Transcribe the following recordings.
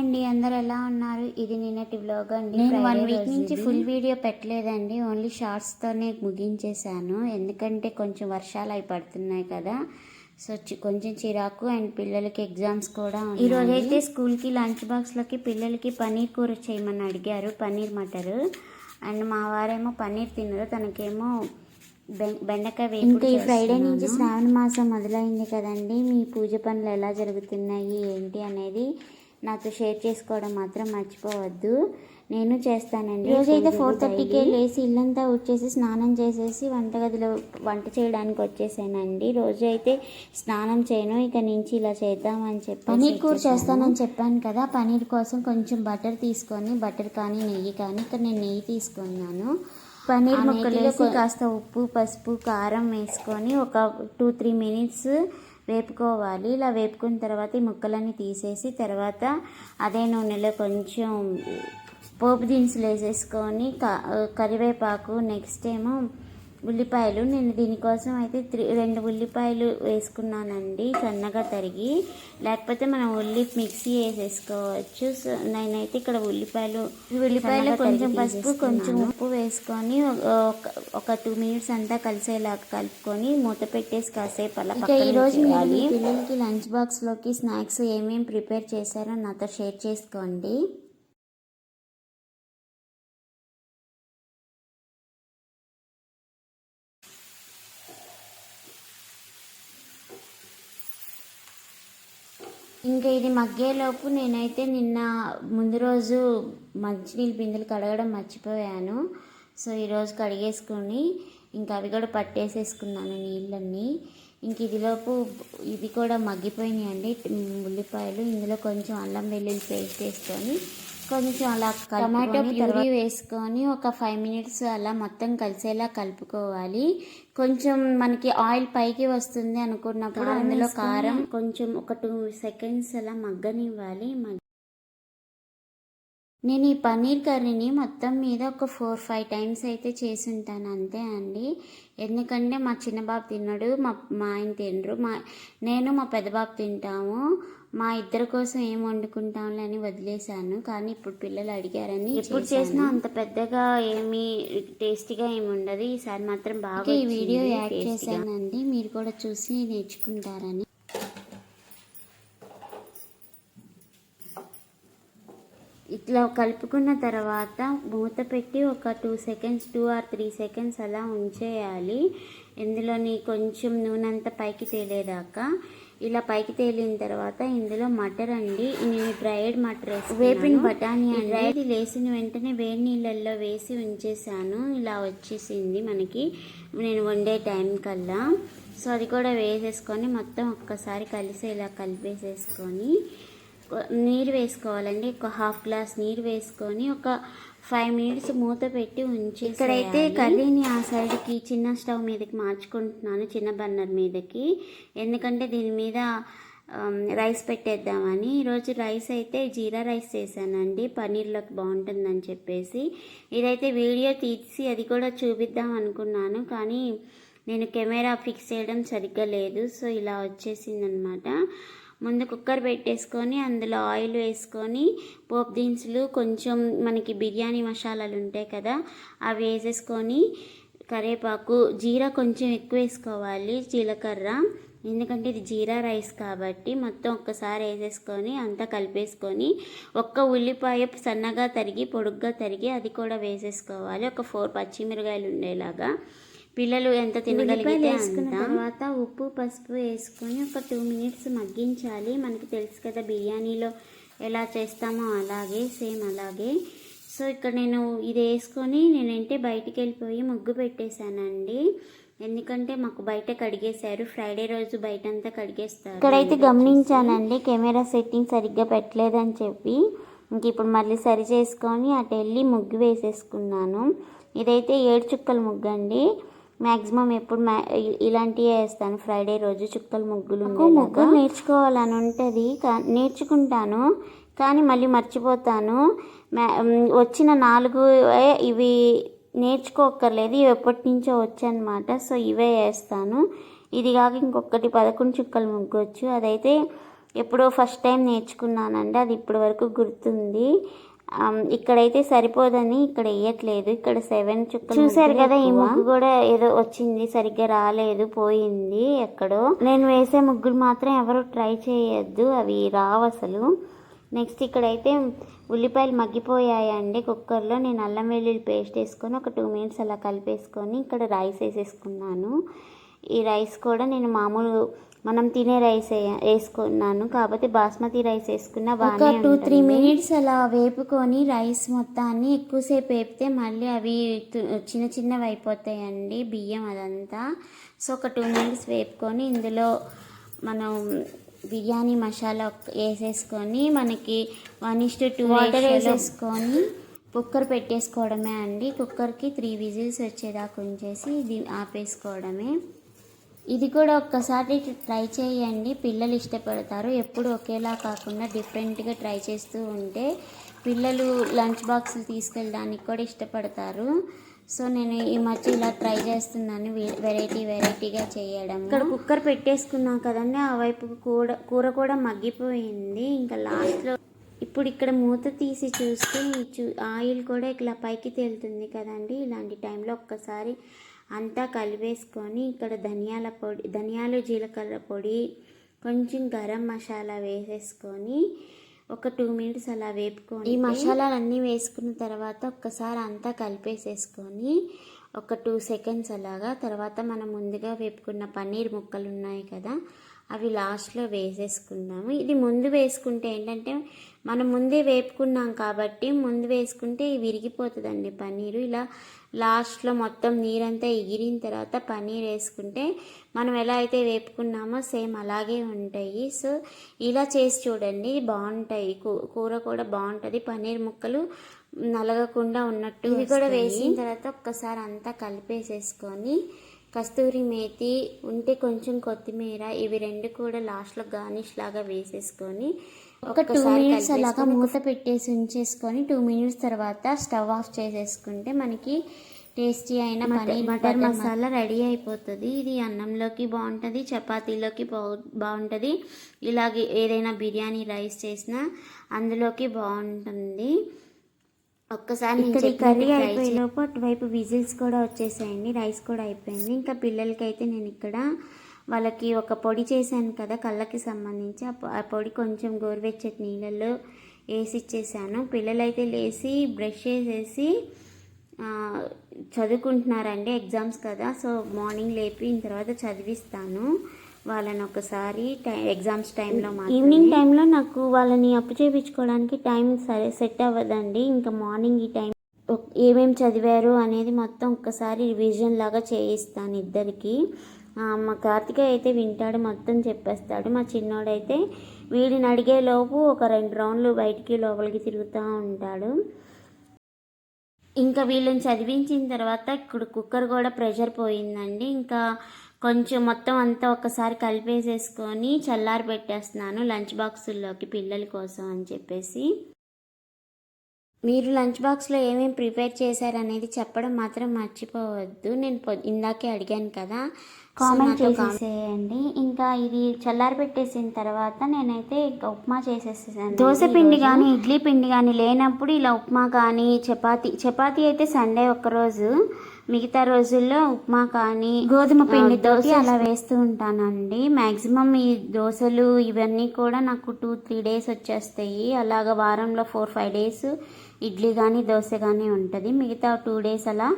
అండి అందరు ఎలా ఉన్నారు? ఇది నిన్నటి వ్లాగ్ అండి. నేను వన్ వీక్ నుంచి. ఫుల్ వీడియో పెట్టలేదండి. ఓన్లీ షార్ట్స్తోనే ముగించేశాను. ఎందుకంటే కొంచెం వర్షాలు అవి పడుతున్నాయి కదా. సో కొంచెం చిరాకు అండ్ పిల్లలకి ఎగ్జామ్స్ కూడా ఉన్నాయి. ఈ రోజు అయితే స్కూల్కి లంచ్ బాక్స్లోకి పిల్లలకి పన్నీర్ కూర చేయమని అడిగారు. పన్నీర్ మటర్. అండ్ మా వారేమో పన్నీర్ తినరు తనకేమో బెండకాయ ఇంకా ఈ ఫ్రైడే. నుంచి శ్రావణ మాసం మొదలైంది కదండి. మీ పూజ పనులు ఎలా జరుగుతున్నాయి? ఏంటి అనేది నాతో షేర్ చేసుకోవడం మాత్రం మర్చిపోవద్దు. నేను చేస్తానండి. రోజు అయితే ఫోర్ థర్టీకే లేచి ఇల్లంతా ఉచ్చేసి స్నానం చేసేసి వంటగదిలో వంట చేయడానికి వచ్చేసానండి. రోజు అయితే స్నానం చేయను. ఇక నుంచి ఇలా చేద్దామని చెప్పి పనీర్ కూర చేస్తానని చెప్పాను కదా. పనీర్ కోసం కొంచెం బటర్ తీసుకొని బటర్ కానీ నెయ్యి కానీ ఇక్కడ నేను నెయ్యి తీసుకున్నాను. పన్నీర్ ఆ ముక్కలు కాస్త ఉప్పు పసుపు కారం వేసుకొని ఒక టూ త్రీ మినిట్స్ వేపుకోవాలి. ఇలా వేపుకున్న తర్వాత ఈ ముక్కలన్నీ తీసేసి తర్వాత అదే నూనెలో కొంచెం పోపు దినుసులు వేసేసుకొని క- కరివేపాకు నెక్స్ట్ ఏమో ఉల్లిపాయలు నేను దీనికోసం అయితే త్రీ రెండు ఉల్లిపాయలు వేసుకున్నానండి సన్నగా తరిగి లేకపోతే మనం ఉల్లి మిక్సీ వేసేసుకోవచ్చు సో నేనైతే ఇక్కడ ఉల్లిపాయలు ఉల్లిపాయలు కొంచెం పసుపు కొంచెం. ఉప్పు వేసుకొని ఒక- ఒక టూ మినిట్స్ అంతా కలిసేలా కలుపుకొని మూత పెట్టేసి కాసేపు అలా ఇక పక్కన ఈ రోజు మీరు ఉంచేయాలి. మీ పిల్లలకి లంచ్ బాక్స్లోకి స్నాక్స్ ఏమేమి ప్రిపేర్ చేశారో నాతో షేర్ చేసుకోండి ఇంకా ఇది మగ్గేలోపు నేనైతే నిన్న ముందు రోజు మంచినీళ్ళు పిందెలు కడగడం మర్చిపోయాను. సో ఈరోజు కడిగేసుకొని ఇంకా అవి కూడా పట్టేసేసుకున్నాను నీళ్ళన్నీ. ఇంక ఇదిలోపు ఇది కూడా మగ్గిపోయినాయి అండి ఉల్లిపాయలు. ఇందులో కొంచెం అల్లం వెల్లుల్లి పేస్ట్ వేసుకొని కొంచెం అలా టమాటో ప్యూరీ వేసుకొని ఒక ఫైవ్ మినిట్స్ అలా మొత్తం కలిసేలా కలుపుకోవాలి. కొంచెం మనకి ఆయిల్ పైకి వస్తుంది అనుకున్నప్పుడు అందులో కారం కొంచెం ఒక టూ సెకండ్స్ అలా మగ్గనివ్వాలి. మగ్గ నేను ఈ పన్నీర్ కర్రీని మొత్తం మీద ఒక ఫోర్ ఫైవ్ టైమ్స్ అయితే చేసి ఉంటాను. అంతే అండి. ఎందుకంటే మా చిన్న బాబు తిన్నాడు మా మా ఆయన తినరు. మా నేను మా పెద్ద బాబు తింటాము. మా ఇద్దరి కోసం ఏం వండుకుంటాంలే అని వదిలేశాను. కానీ ఇప్పుడు పిల్లలు అడిగారని ఎప్పుడు చేసినా అంత పెద్దగా ఏమీ టేస్టీగా ఏమి ఉండదు. ఈసారి మాత్రం బాగా ఈ వీడియో యాడ్ చేశానండి. మీరు కూడా చూసి నేర్చుకుంటారని. ఇట్లా కలుపుకున్న తర్వాత మూత పెట్టి ఒక two seconds two or three seconds అలా ఉంచేయాలి. ఇందులోని కొంచెం నూనె అంతా పైకి తేలేదాకా. ఇలా పైకి తేలిన తర్వాత ఇందులో మటర్ అండి. నేను డ్రైడ్ మటర్ వేపిన బఠానీ డ్రైడ్ వేసిన వెంటనే వేడి నీళ్ళల్లో వేసి ఉంచేసాను ఇలా వచ్చేసింది మనకి. నేను వండే టైం కల్లా. సో అది కూడా వేసేసుకొని మొత్తం ఒక్కసారి కలిసేలా కలిపేసేసుకొని నీరు వేసుకోవాలండి. ఒక హాఫ్ గ్లాస్ నీరు వేసుకొని ఒక ఫైవ్ మినిట్స్ మూత పెట్టి ఉంచి ఇక్కడైతే కర్రీని ఆ సైడ్కి చిన్న స్టవ్ మీదకి మార్చుకుంటున్నాను చిన్న బర్నర్ మీదకి. ఎందుకంటే దీని మీద రైస్ పెట్టేద్దామని. ఈరోజు రైస్ అయితే జీరా రైస్ చేశానండి. పన్నీర్లోకి బాగుంటుందని చెప్పేసి. ఇదైతే వీడియో తీసి అది కూడా చూపిద్దాం అనుకున్నాను. కానీ నేను కెమెరా ఫిక్స్ చేయడం సరిగ్గా లేదు. సో ఇలా వచ్చేసిందనమాట. ముందు కుక్కర్ పెట్టేసుకొని అందులో ఆయిల్ వేసుకొని పోపు దినుసులు కొంచెం మనకి బిర్యానీ మసాలాలు ఉంటాయి కదా అవి వేసేసుకొని కరివేపాకు జీరా కొంచెం ఎక్కువ వేసుకోవాలి జీలకర్ర. ఎందుకంటే ఇది జీరా రైస్ కాబట్టి మొత్తం ఒక్కసారి వేసేసుకొని అంతా కలిపేసుకొని ఒక్క ఉల్లిపాయ సన్నగా తరిగి పొడుగ్గా తరిగి అది కూడా వేసేసుకోవాలి. ఒక ఫోర్ పచ్చిమిరకాయలు ఉండేలాగా. పిల్లలు ఎంత తినగలిగితే వేసుకున్న అంత. తర్వాత ఉప్పు పసుపు వేసుకొని ఒక టూ మినిట్స్ మగ్గించాలి. మనకి తెలుసు కదా బిర్యానీలో ఎలా చేస్తామో అలాగే సేమ్ అలాగే. సో ఇక్కడ నేను ఇది వేసుకొని నేనంటే బయటికి వెళ్ళిపోయి ముగ్గు పెట్టేశానండి. ఎందుకంటే మాకు బయట కడిగేశారు. ఫ్రైడే రోజు బయట అంతా కడిగేస్తారు ఇక్కడైతే గమనించానండి కెమెరా సెట్టింగ్ సరిగ్గా పెట్టలేదని చెప్పి. ఇంక ఇప్పుడు మళ్ళీ సరి చేసుకొని అటు వెళ్ళి ముగ్గు వేసేసుకున్నాను. ఇదైతే ఏడు చుక్కల ముగ్గు అండి మ్యాక్సిమం ఎప్పుడు మ్యా ఇలాంటివే వేస్తాను. ఫ్రైడే రోజు చుక్కల ముగ్గులు ముగ్గు నేర్చుకోవాలని ఉంటుంది. కా- నేర్చుకుంటాను. కానీ మళ్ళీ మర్చిపోతాను. వచ్చిన నాలుగు ఇవి నేర్చుకోక్కర్లేదు. ఇవి ఎప్పటి నుంచో వచ్చనమాట సో ఇవే వేస్తాను. ఇది కాక ఇంకొకటి పదకొండు చుక్కల ముగ్గు వచ్చు. అదైతే ఎప్పుడో ఫస్ట్ టైం నేర్చుకున్నానండి. అది ఇప్పటి వరకు గుర్తుంది. ఇక్కడైతే సరిపోదని ఇక్కడ వేయట్లేదు ఇక్కడ సెవెన్ చుక్కలు చూసారు కదా ఈ ముగ్గు కూడా ఏదో వచ్చింది సరిగ్గా రాలేదు పోయింది ఎక్కడో. నేను వేసే ముగ్గులు మాత్రం ఎవరు ట్రై చేయొద్దు అవి రావు అసలు. నెక్స్ట్ ఇక్కడైతే ఉల్లిపాయలు మగ్గిపోయాయండి కుక్కర్లో. నేను అల్లం వెల్లుల్లి పేస్ట్ వేసుకొని ఒక టూ మినిట్స్ అలా కలిపేసుకొని ఇక్కడ రైస్ వేసేసుకున్నాను. ఈ రైస్ కూడా నేను మామూలు మనం తినే రైస్ వేసుకున్నాను. కాకపోతే బాస్మతి రైస్ వేసుకున్నా ఒక టూ త్రీ మినిట్స్ అలా వేపుకొని రైస్ మొత్తాన్ని ఎక్కువసేపు వేపితే మళ్ళీ అవి చిన్న చిన్నవి అయిపోతాయండి బియ్యం అదంతా. సో ఒక టూ మినిట్స్ వేపుకొని ఇందులో మనం బిర్యానీ మసాలా వేసేసుకొని మనకి వన్ ఇస్ టూ వాటర్ వేసేసుకొని కుక్కర్ పెట్టేసుకోవడమే అండి. కుక్కర్కి త్రీ విజిల్స్ వచ్చేదాకా ఉంచేసి ఇది ఆపేసుకోవడమే. ఇది కూడా ఒక్కసారి ట్రై చేయండి. పిల్లలు ఇష్టపడతారు. ఎప్పుడు ఒకేలా కాకుండా డిఫరెంట్గా ట్రై చేస్తూ ఉంటే పిల్లలు లంచ్ బాక్సులు తీసుకెళ్ళడానికి కూడా ఇష్టపడతారు. సో నేను ఈ మధ్య ఇలా ట్రై చేస్తున్నాను. వెరైటీ వెరైటీగా చేయడం. ఇక్కడ కుక్కర్ పెట్టేసుకున్నాం కదండి. ఆ వైపు కూర కూర కూడా మగ్గిపోయింది. ఇంకా లాస్ట్లో ఇప్పుడు ఇక్కడ మూత తీసి చూస్తే చూ ఆయిల్ కూడా ఇట్లా పైకి తేలుతుంది కదండి. ఇలాంటి టైంలో ఒక్కసారి అంతా కలిపేసుకొని ఇక్కడ ధనియాల పొడి ధనియాలు జీలకర్ర పొడి కొంచెం గరం మసాలా వేసేసుకొని ఒక టూ మినిట్స్ అలా వేపుకొని ఈ మసాలాలన్నీ వేసుకున్న తర్వాత ఒక్కసారి అంతా కలిపేసేసుకొని ఒక టూ సెకండ్స్ అలాగా తర్వాత మనం ముందుగా వేపుకున్న పన్నీర్ ముక్కలు ఉన్నాయి కదా అవి లాస్ట్లో వేసేసుకున్నాము. ఇది ముందు వేసుకుంటే ఏంటంటే మనం ముందే వేపుకున్నాం కాబట్టి ముందు వేసుకుంటే విరిగిపోతుందండి పన్నీరు ఇలా లాస్ట్లో మొత్తం నీరంతా ఎగిరిన తర్వాత పన్నీర్ వేసుకుంటే మనం ఎలా అయితే వేపుకున్నామో సేమ్ అలాగే ఉంటాయి. సో ఇలా చేసి చూడండి బాగుంటాయి. కూర కూడా బాగుంటుంది. పన్నీర్ ముక్కలు నలగకుండా ఉన్నట్టు ఇది కూడా వేసిన తర్వాత ఒక్కసారి అంతా కలిపేసేసుకొని కస్తూరి మేతి ఉంటే కొంచెం కొత్తిమీర ఇవి రెండు కూడా లాస్ట్లో గార్నిష్ లాగా వేసేసుకొని ఒక టూ మినిట్స్ అలాగా మూత పెట్టేసి ఉంచేసుకొని టూ మినిట్స్ తర్వాత స్టవ్ ఆఫ్ చేసేసుకుంటే మనకి టేస్టీ అయిన మటర్ మసాలా రెడీ అయిపోతుంది. ఇది అన్నంలోకి బాగుంటుంది చపాతీలోకి బాగు బాగుంటుంది. ఇలాగే ఏదైనా బిర్యానీ రైస్ చేసినా అందులోకి బాగుంటుంది. ఒక్కసారి ఇక్కడ ఈ కర్రీ అయిపోయే లోపు అటువైపు విజిల్స్ కూడా వచ్చేసాయండి రైస్ కూడా అయిపోయింది. ఇంకా పిల్లలకైతే నేను ఇక్కడ వాళ్ళకి ఒక పొడి చేశాను కదా కళ్ళకి సంబంధించి. ఆ పొడి కొంచెం గోరువెచ్చటి నీళ్ళల్లో వేసి ఇచ్చేసాను పిల్లలైతే లేచి బ్రష్ చేసేసి చదువుకుంటున్నారండి ఎగ్జామ్స్ కదా. సో మార్నింగ్ లేపిన తర్వాత చదివిస్తాను. వాళ్ళని ఒకసారి టై ఎగ్జామ్స్ టైంలో ఈవినింగ్ టైంలో నాకు వాళ్ళని అప్పు చేయించుకోవడానికి టైం సరే సెట్ అవ్వదండి. ఇంకా మార్నింగ్ ఈ టైం ఒక్- ఏమేం చదివారు అనేది మొత్తం ఒక్కసారి రివిజన్ లాగా చేయిస్తాను ఇద్దరికి. మా కార్తిక అయితే వింటాడు మొత్తం చెప్పేస్తాడు. మా చిన్నోడైతే వీడిని అడిగే లోపు ఒక రెండు రౌండ్లు బయటికి లోపలికి తిరుగుతూ ఉంటాడు. ఇంకా వీళ్ళని చదివించిన తర్వాత ఇప్పుడు కుక్కర్ కూడా ప్రెషర్ పోయిందండి. ఇంకా కొంచెం మొత్తం అంతా ఒకసారి కలిపేసేసుకొని చల్లారి పెట్టేస్తున్నాను లంచ్ బాక్సుల్లోకి పిల్లల కోసం అని చెప్పేసి. మీరు లంచ్ బాక్స్లో ఏమేమి ప్రిపేర్ చేశారనేది చెప్పడం మాత్రం మర్చిపోవద్దు. నేను ఇందాకే అడిగాను కదా. కామెంట్ చేసేసేయండి. ఇంకా ఇది చల్లారి పెట్టేసిన తర్వాత నేనైతే ఇంకా ఉప్మా చేసేసాను దోశ పిండి కానీ ఇడ్లీ పిండి కానీ లేనప్పుడు ఇలా ఉప్మా కానీ చపాతీ చపాతీ అయితే సండే ఒక్కరోజు. మిగతా రోజుల్లో ఉప్మా కానీ గోధుమ పిండితో అలా వేస్తూ ఉంటానండి. మ్యాక్సిమం ఈ దోశలు ఇవన్నీ కూడా నాకు టూ త్రీ డేస్ వచ్చేస్తాయి. అలాగ వారంలో ఫోర్ ఫైవ్ డేస్ ఇడ్లీ కానీ దోశ కానీ ఉంటుంది. మిగతా టూ డేస్ అలా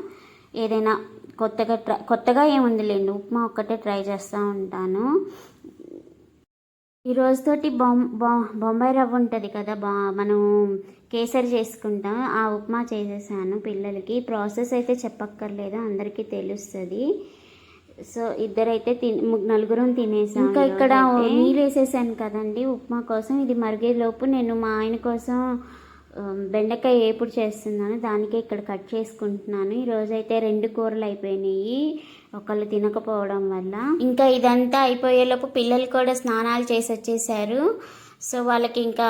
ఏదైనా కొత్తగా ట్రై కొత్తగా ఏముందిలేండి ఉప్మా ఒక్కటే ట్రై చేస్తూ ఉంటాను. ఈ రోజుతోటి బొమ్ బొ- బొంబాయి రవ్వ ఉంటుంది కదా బా మనం కేసరి చేసుకుంటాం ఆ ఉప్మా చేసేసాను పిల్లలకి. ప్రాసెస్ అయితే చెప్పక్కర్లేదు అందరికీ తెలుస్తుంది. సో ఇద్దరైతే తిన్ ము- నలుగురం తినేసాం ఇంకా ఇక్కడ నీళ్ళు వేసేసాను కదండి ఉప్మా కోసం ఇది మరిగేలోపు నేను మా ఆయన కోసం బెండకాయ ఏపుడు చేస్తున్నాను దానికే ఇక్కడ కట్ చేసుకుంటున్నాను. ఈరోజైతే రెండు కూరలు అయిపోయినాయి ఒకళ్ళు తినకపోవడం వల్ల. ఇంకా ఇదంతా అయిపోయేలోపు పిల్లలు కూడా స్నానాలు చేసి వచ్చేసారు. సో వాళ్ళకి ఇంకా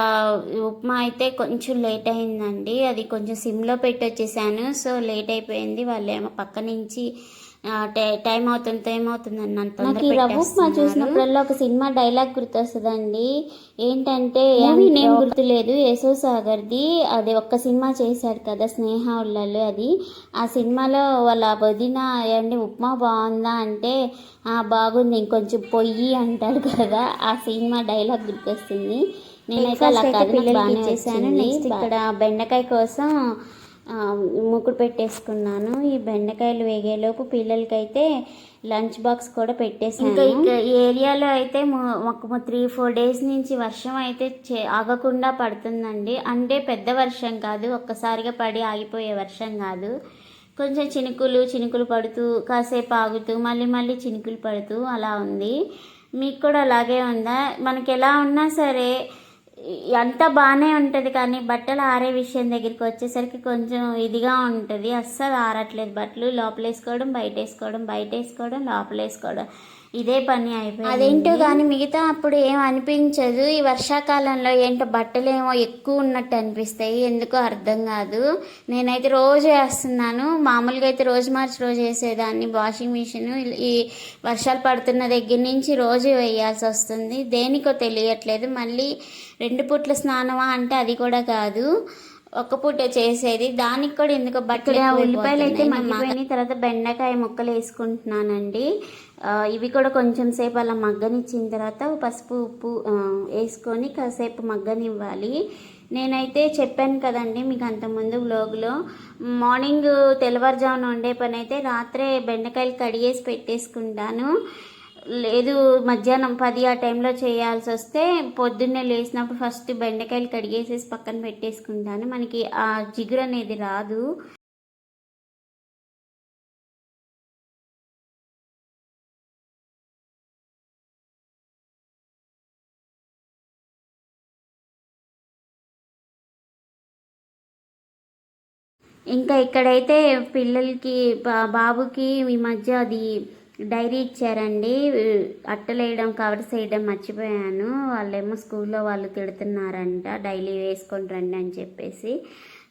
ఉప్మా అయితే కొంచెం లేట్ అయిందండి. అది కొంచెం సిమ్లో పెట్టి వచ్చేసాను. సో లేట్ అయిపోయింది. వాళ్ళు ఏమో పక్క నుంచి టై- టైం అవుతుంది టైం అవుతుంది అని నన్ను నాకు ఈ రవ్వ ఉప్మా. చూసినప్పుడల్లా ఒక సినిమా డైలాగ్ గుర్తొస్తుందండి. ఏంటంటే name నేమ్ గుర్తులేదు. యశో సాగర్ది అది ఒక్క సినిమా చేశాడు కదా స్నేహ ఉళ్ళల్లో అది. ఆ సినిమాలో వాళ్ళ వదిన ఏంటి ఉప్మా బాగుందా? అంటే "ఆ, బాగుంది ఇంకొంచెం పొయ్యి అంటాడు కదా. ఆ సినిమా డైలాగ్ గుర్తొస్తుంది. నేనైతే అలా కాదు పిల్లలకి బాగానే వచ్చింది. నెక్స్ట్ ఇక్కడ బెండకాయ కోసం ముగ్గురు పెట్టేసుకున్నాను. ఈ బెండకాయలు వేగేలోపు పిల్లలకైతే లంచ్ బాక్స్ కూడా పెట్టేసాను ఇంకా ఈ ఏరియాలో అయితే ఒక త్రీ ఫోర్ డేస్ నుంచి వర్షం అయితే చే- ఆగకుండా పడుతుందండి. అంటే పెద్ద వర్షం కాదు ఒక్కసారిగా పడి ఆగిపోయే వర్షం కాదు. కొంచెం చినుకులు చినుకులు పడుతూ కాసేపు ఆగుతూ మళ్ళీ మళ్ళీ చినుకులు పడుతూ అలా ఉంది. మీకు కూడా అలాగే ఉందా? మనకి ఎలా ఉన్నా సరే అంతా బాగానే ఉంటుంది కానీ బట్టలు ఆరే విషయం దగ్గరికి వచ్చేసరికి కొంచెం ఇదిగా ఉంటుంది. అస్సలు ఆరట్లేదు. బట్టలు లోపలేసుకోవడం బయట వేసుకోవడం బయట వేసుకోవడం లోపల వేసుకోవడం ఇదే పని అయిపోయింది. అదేంటో కానీ మిగతా అప్పుడు ఏం అనిపించదు. ఈ వర్షాకాలంలో ఏంటో బట్టలు ఏమో ఎక్కువ ఉన్నట్టు అనిపిస్తాయి. ఎందుకో అర్థం కాదు. నేనైతే రోజు వేస్తున్నాను. మామూలుగా అయితే రోజు మార్చి రోజు వేసేదాన్ని. వాషింగ్ మిషన్ ఈ వర్షాలు పడుతున్న దగ్గర నుంచి రోజు వేయాల్సి వస్తుంది. దేనికో తెలియట్లేదు. మళ్ళీ రెండు పూట్ల స్నానమా అంటే అది కూడా కాదు. ఒక్క పూట చేసేది. దానికి కూడా ఎందుకో బట్టలు ఉల్లిపాయలు అయితే మగ్గిపోయినాయి. తర్వాత బెండకాయ ముక్కలు వేసుకుంటున్నానండి. ఇవి కూడా కొంచెం సేపు అలా మగ్గనిచ్చిన తర్వాత పసుపు ఉప్పు వేసుకొని కాసేపు మగ్గనివ్వాలి. నేనైతే చెప్పాను కదండి మీకు అంతకుముందు వ్లోగ్లో మార్నింగ్ తెల్లవారుజామున వండే పని అయితే రాత్రే బెండకాయలు కడిగేసి పెట్టేసుకుంటాను. లేదు మధ్యాహ్నం పది ఆ టైంలో చేయాల్సి వస్తే పొద్దున్నే లేచినప్పుడు ఫస్ట్ బెండకాయలు కడిగేసేసి పక్కన పెట్టేసుకుంటాను మనకి ఆ జిగురు అనేది రాదు. ఇంకా ఇక్కడైతే పిల్లలకి బాబుకి ఈ మధ్య అది డైరీ ఇచ్చారండి. అట్టలు వేయడం కవర్స్ వేయడం మర్చిపోయాను. వాళ్ళేమో స్కూల్లో వాళ్ళు తిడుతున్నారంట డైలీ వేసుకొని రండి అని చెప్పేసి.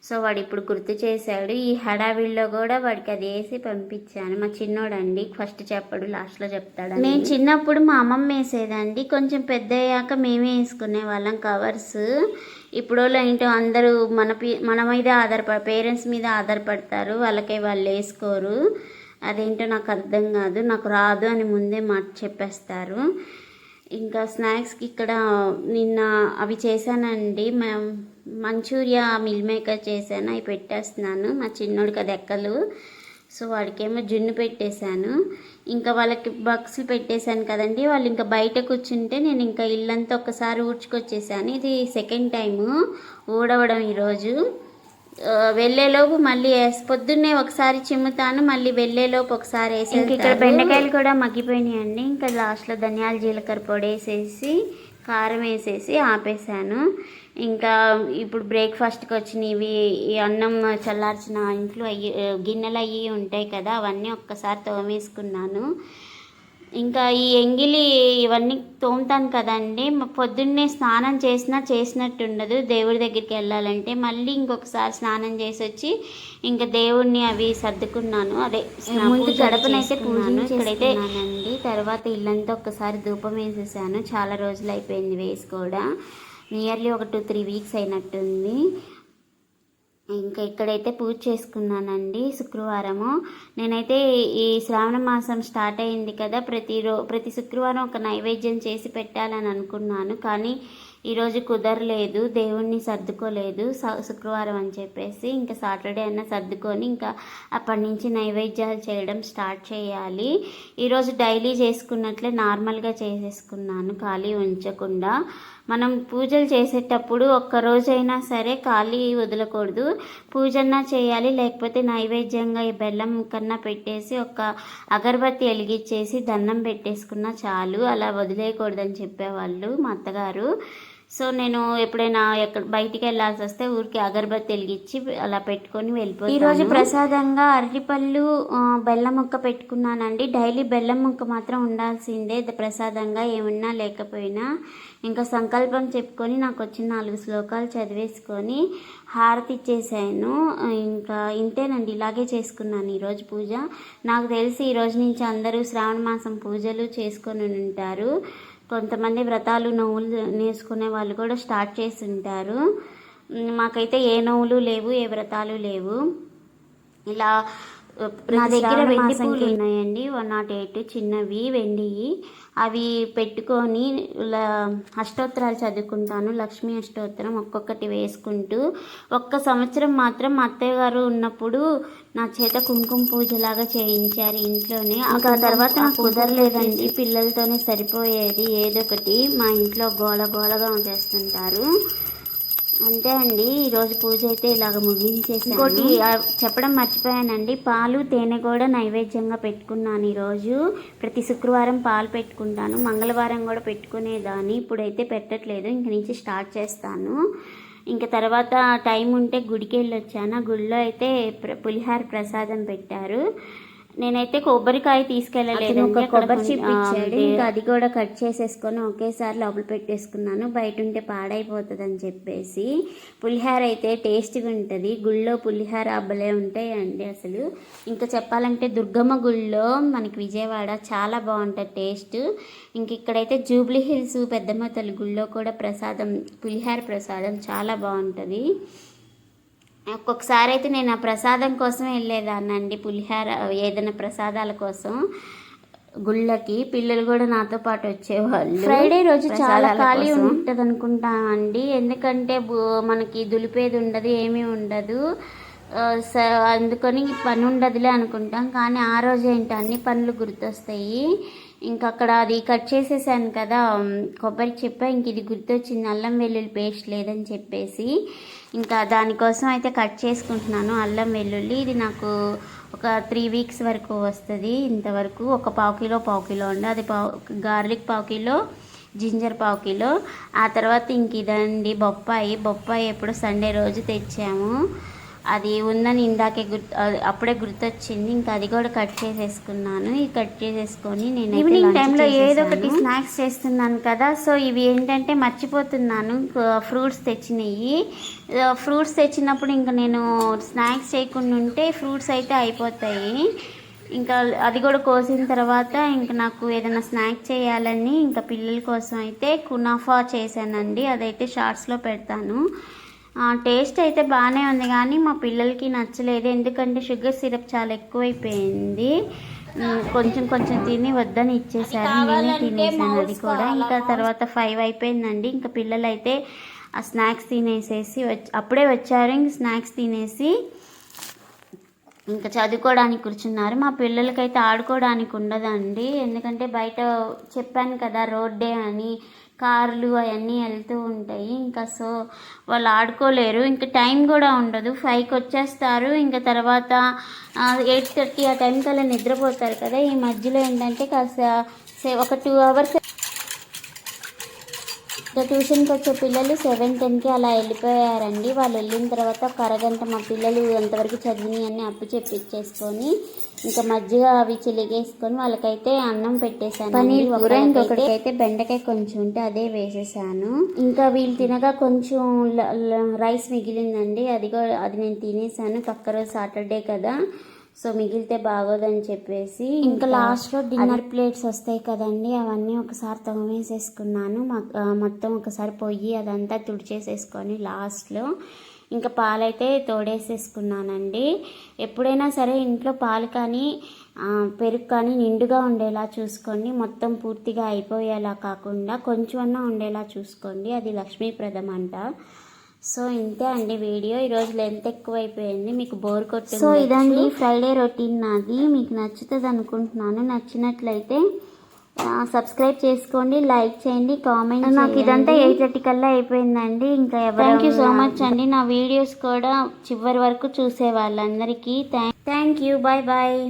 సో వాడు ఇప్పుడు గుర్తు చేశాడు. ఈ హడావిడిలో కూడా వాడికి అది వేసి పంపించాను. మా చిన్నోడండి ఫస్ట్ చెప్పడు లాస్ట్లో చెప్తాడు నేను చిన్నప్పుడు మా అమ్మమ్మ వేసేదండి. కొంచెం పెద్ద అయ్యాక మేమే వేసుకునే వాళ్ళం కవర్స్. ఇప్పుడు ఏంటో అందరూ మన పి మన మీద ఆధారపడ పేరెంట్స్ మీద ఆధారపడతారు. వాళ్ళకే వాళ్ళు వేసుకోరు. అదేంటో నాకు అర్థం కాదు. నాకు రాదు అని ముందే మాట చెప్పేస్తారు. ఇంకా స్నాక్స్కి ఇక్కడ నిన్న అవి చేశానండి. మంచూరియా మిల్ మేకర్ చేశాను. అవి పెట్టేస్తున్నాను. మా చిన్నోడికి అది ఎక్కలు. సో వాడికేమో జున్ను పెట్టేశాను. ఇంకా వాళ్ళకి బక్స్లు పెట్టేశాను కదండి. వాళ్ళు ఇంకా బయట కూర్చుంటే నేను ఇంకా ఇల్లంతా ఒకసారి ఊడ్చుకొచ్చేసాను. ఇది సెకండ్ టైము. ఊడవడం ఈరోజు. వెళ్ళేలోపు మళ్ళీ పొద్దున్నే ఒకసారి చిమ్ముతాను మళ్ళీ వెళ్ళేలోపు ఒకసారి వేసి ఇక్కడ బెండకాయలు కూడా మగ్గిపోయినాయండి. ఇంకా లాస్ట్లో ధనియాల జీలకర్ర పొడి వేసేసి కారం వేసేసి ఆపేసాను. ఇంకా ఇప్పుడు బ్రేక్ఫాస్ట్కి వచ్చినవి ఈ అన్నం చల్లార్చిన ఇంట్లో అయ్యి గిన్నెలు అయ్యి ఉంటాయి కదా అవన్నీ ఒక్కసారి తోమేసుకున్నాను. ఇంకా ఈ ఎంగిలి ఇవన్నీ తోముతాను కదండి. పొద్దున్నే స్నానం చేసినా చేసినట్టు ఉండదు. దేవుడి దగ్గరికి వెళ్ళాలంటే మళ్ళీ ఇంకొకసారి స్నానం చేసి వచ్చి ఇంకా దేవుడిని అవి సర్దుకున్నాను. అదే ముందు గడపనైతే పూజను ఇక్కడైతే అండి తర్వాత ఇల్లంతా ఒక్కసారి ధూపం వేసేసాను. చాలా రోజులు అయిపోయింది వేసి కూడా. నియర్లీ ఒక టూ త్రీ వీక్స్ అయినట్టుంది. ఇంకా ఇక్కడైతే పూజ చేసుకున్నానండి శుక్రవారము. నేనైతే ఈ శ్రావణ మాసం స్టార్ట్ అయింది కదా ప్రతిరో ప్రతి శుక్రవారం ఒక నైవేద్యం చేసి పెట్టాలని అనుకున్నాను. కానీ ఈరోజు కుదరలేదు దేవుణ్ణి సర్దుకోలేదు స- శుక్రవారం అని చెప్పేసి ఇంకా సాటర్డే అన్న సర్దుకొని ఇంకా అప్పటి నుంచి నైవేద్యాలు చేయడం స్టార్ట్ చేయాలి. ఈరోజు డైలీ చేసుకున్నట్లే నార్మల్గా చేసేసుకున్నాను ఖాళీ ఉంచకుండా. మనం పూజలు చేసేటప్పుడు ఒక్క రోజైనా సరే ఖాళీ వదలకూడదు. పూజన్నా చేయాలి లేకపోతే నైవేద్యంగా ఈ బెల్లం కన్నా పెట్టేసి ఒక అగరబత్తి వెలిగించేసి దండం పెట్టేసుకున్నా చాలు. అలా వదిలేయకూడదని చెప్పేవాళ్ళు మా అత్తగారు. సో నేను ఎప్పుడైనా ఎక్కడ బయటికి వెళ్ళాల్సి వస్తే ఊరికి అగరబత్తి వెలిగించి అలా పెట్టుకొని వెళ్ళిపోయి ఈరోజు ప్రసాదంగా అరటిపళ్ళు బెల్లం ముక్క పెట్టుకున్నానండి. డైలీ బెల్లం ముక్క మాత్రం ఉండాల్సిందే. ప్రసాదంగా ఏమున్నా లేకపోయినా ఇంకా సంకల్పం చెప్పుకొని నాకు వచ్చిన నాలుగు శ్లోకాలు చదివేసుకొని హారతి ఇచ్చేసాను. ఇంకా ఇంతేనండి ఇలాగే చేసుకున్నాను ఈరోజు పూజ. నాకు తెలిసి ఈరోజు నుంచి అందరూ శ్రావణ మాసం పూజలు చేసుకొని ఉంటారు. కొంతమంది వ్రతాలు నవ్వులు నేర్చుకునే వాళ్ళు కూడా స్టార్ట్ చేసి ఉంటారు. మాకైతే ఏ నవ్వులు లేవు ఏ వ్రతాలు లేవు. ఇలా నా దగ్గర వెండి పూలు ఉన్నాయండి. వన్ నాట్ ఎయిట్ చిన్నవి వెండివి అవి పెట్టుకొని అష్టోత్తరాలు చదువుకుంటాను. లక్ష్మీ అష్టోత్తరం ఒక్కొక్కటి వేసుకుంటూ ఒక్క సంవత్సరం మాత్రం మా అత్తయ్య గారు ఉన్నప్పుడు నా చేత కుంకుమ పూజలాగా చేయించారు ఇంట్లోనే. ఇంకా తర్వాత నాకు కుదరలేదండి. పిల్లలతోనే సరిపోయేది. ఏదో ఒకటి మా ఇంట్లో గోల గోలగా చేస్తుంటారు అంతే అండి. ఈరోజు పూజ అయితే ఇలాగ ముగించేసి ఇంకోటి చెప్పడం మర్చిపోయానండి. పాలు తేనె కూడా నైవేద్యంగా పెట్టుకున్నాను ఈరోజు. ప్రతి శుక్రవారం పాలు పెట్టుకుంటాను. మంగళవారం కూడా పెట్టుకునేదాన్ని. ఇప్పుడైతే పెట్టట్లేదు. ఇంక నుంచి స్టార్ట్ చేస్తాను. ఇంకా తర్వాత టైం ఉంటే గుడికి వెళ్ళి వచ్చాను ఆ గుడిలో అయితే పులిహార ప్రసాదం పెట్టారు. నేనైతే కొబ్బరికాయ తీసుకెళ్ళలేదు. ఒక కొబ్బరి చిప్ ఇచ్చాడు. ఇంకా అది కూడా కట్ చేసేసుకొని ఒకేసారి లోపల పెట్టేసుకున్నాను. బయట ఉంటే పాడైపోతుంది అని చెప్పేసి. పులిహార అయితే టేస్ట్గా ఉంటుంది. గుళ్ళో పులిహార అబ్బలే ఉంటాయండి అసలు. ఇంకా చెప్పాలంటే దుర్గమ్మ గుళ్ళో మనకి విజయవాడ చాలా బాగుంటుంది టేస్ట్. ఇంక ఇక్కడైతే జూబ్లీ హిల్స్ పెద్దమ్మ తల్లి గుళ్ళో కూడా ప్రసాదం పులిహార ప్రసాదం చాలా బాగుంటుంది. ఒక్కొక్కసారి అయితే నేను ఆ ప్రసాదం కోసం వెళ్ళేదాన్నండి పులిహార ఏదైనా ప్రసాదాల కోసం గుళ్ళకి. పిల్లలు కూడా నాతో పాటు వచ్చేవాళ్ళు. ఫ్రైడే రోజు చాలా ఖాళీ ఉంటుంది అనుకుంటామండి ఎందుకంటే బు- మనకి దులిపేది ఉండదు ఏమీ ఉండదు. అందుకని పని ఉండదులే అనుకుంటాం. కానీ ఆ రోజు ఏంటి అన్ని పనులు గుర్తొస్తాయి. ఇంకా అక్కడ అది కట్ చేసేసాను కదా. కొబ్బరి చెప్ప ఇంక ఇది గుర్తొచ్చింది. అల్లం వెల్లుల్లి పేస్ట్ లేదని చెప్పేసి. ఇంకా దానికోసం అయితే కట్ చేసుకుంటున్నాను. అల్లం వెల్లుల్లి ఇది నాకు ఒక త్రీ వీక్స్ వరకు వస్తుంది. ఇంతవరకు ఒక పావు కిలో పావు కిలో అండి. అది పావు గార్లిక్ పావు కిలో జింజర్ పావు కిలో. ఆ తర్వాత ఇంక ఇదండి బొప్పాయి. బొప్పాయి ఎప్పుడు సండే రోజు తెచ్చాము. అది ఉందని ఇందాకే గుర్తు అప్పుడే గుర్తొచ్చింది. ఇంకా అది కూడా కట్ చేసేసుకున్నాను. ఇది కట్ చేసేసుకొని నేను ఈవినింగ్ టైంలో ఏదో ఒకటి స్నాక్స్ చేస్తున్నాను కదా. సో ఇవి ఏంటంటే మర్చిపోతున్నాను. ఫ్రూట్స్ తెచ్చినాయి. ఫ్రూట్స్ తెచ్చినప్పుడు ఇంకా నేను స్నాక్స్ చేయకుండా ఉంటే ఫ్రూట్స్ అయితే అయిపోతాయి. ఇంకా అది కూడా కోసిన తర్వాత ఇంకా నాకు ఏదైనా స్నాక్ చేయాలని ఇంకా పిల్లల కోసం అయితే కునాఫా చేశానండి. అదైతే షార్ట్స్లో పెడతాను. టేస్ట్ అయితే బాగానే ఉంది కానీ మా పిల్లలకి నచ్చలేదు. ఎందుకంటే షుగర్ సిరప్ చాలా ఎక్కువైపోయింది. కొంచెం కొంచెం తిని వద్దని ఇచ్చేసారు. నేనే తినేసాను అది కూడా. ఇంకా తర్వాత ఫైవ్ అయిపోయిందండి. ఇంకా పిల్లలు అయితే ఆ స్నాక్స్ తినేసేసి అప్పుడే వచ్చారు. ఇంక స్నాక్స్ తినేసి ఇంకా చదువుకోవడానికి కూర్చున్నారు. మా పిల్లలకైతే ఆడుకోవడానికి ఉండదండి. ఎందుకంటే బయట చెప్పాను కదా రోడ్ డే అని. కార్లు అవన్నీ వెళ్తూ ఉంటాయి. ఇంకా సో వాళ్ళు ఆడుకోలేరు. ఇంకా టైం కూడా ఉండదు. ఫైవ్కి వచ్చేస్తారు. ఇంకా తర్వాత ఎయిట్ థర్టీ ఆ టైం కల్లా నిద్రపోతారు కదా. ఈ మధ్యలో ఏంటంటే కాస్త సే- ఒక టూ అవర్స్ ఇంకా ట్యూషన్కి వచ్చే పిల్లలు సెవెన్ టెన్కి అలా వెళ్ళిపోయారండి. వాళ్ళు వెళ్ళిన తర్వాత ఒక అరగంట మా పిల్లలు ఎంతవరకు చదివినాయి అని అప్పు చెప్పిచ్చేసుకొని ఇంకా మజ్జిగ అవి చిలిగేసుకొని వాళ్ళకైతే అన్నం పెట్టేశాను పన్నీర్ కూర ఇంకొకటికైతే బెండకాయ కొంచెం ఉంటే అదే వేసేసాను. ఇంకా వీళ్ళు తినగా కొంచెం రైస్ మిగిలిందండి. అది కూడా అది నేను తినేసాను. పక్క రోజు సాటర్డే కదా సో మిగిలితే బాగోదని చెప్పేసి ఇంకా లాస్ట్లో డిన్నర్ ప్లేట్స్ వస్తాయి కదండి అవన్నీ ఒకసారి తోమేసేసుకున్నాను. మొత్తం ఒకసారి పొయ్యి అదంతా తుడిచేసేసుకొని లాస్ట్లో ఇంకా పాలైతే తోడేసేసుకున్నానండి. ఎప్పుడైనా సరే ఇంట్లో పాలు కానీ పెరుగు కానీ నిండుగా ఉండేలా చూసుకోండి. మొత్తం పూర్తిగా అయిపోయేలా కాకుండా కొంచెం అన్నా ఉండేలా చూసుకోండి. అది లక్ష్మీప్రదం అంట. సో ఇంతే అండి వీడియో. ఈరోజు లెంత్ ఎక్కువైపోయింది. మీకు బోర్ కొట్టి సో ఇదండి ఫ్రైడే రొటీన్ నాది. మీకు నచ్చుతుంది అనుకుంటున్నాను నచ్చినట్లయితే సబ్స్క్రైబ్ చేసుకోండి లైక్ చేయండి కామెంట్ నాకు ఇదంతా ఎయిట్ థర్టీ కల్లా అయిపోయిందండి. ఇంకా థ్యాంక్ యూ సో మచ్ అండి. నా వీడియోస్ కూడా చివరి వరకు చూసే వాళ్ళందరికీ థ్యాంక్ యూ బాయ్ బాయ్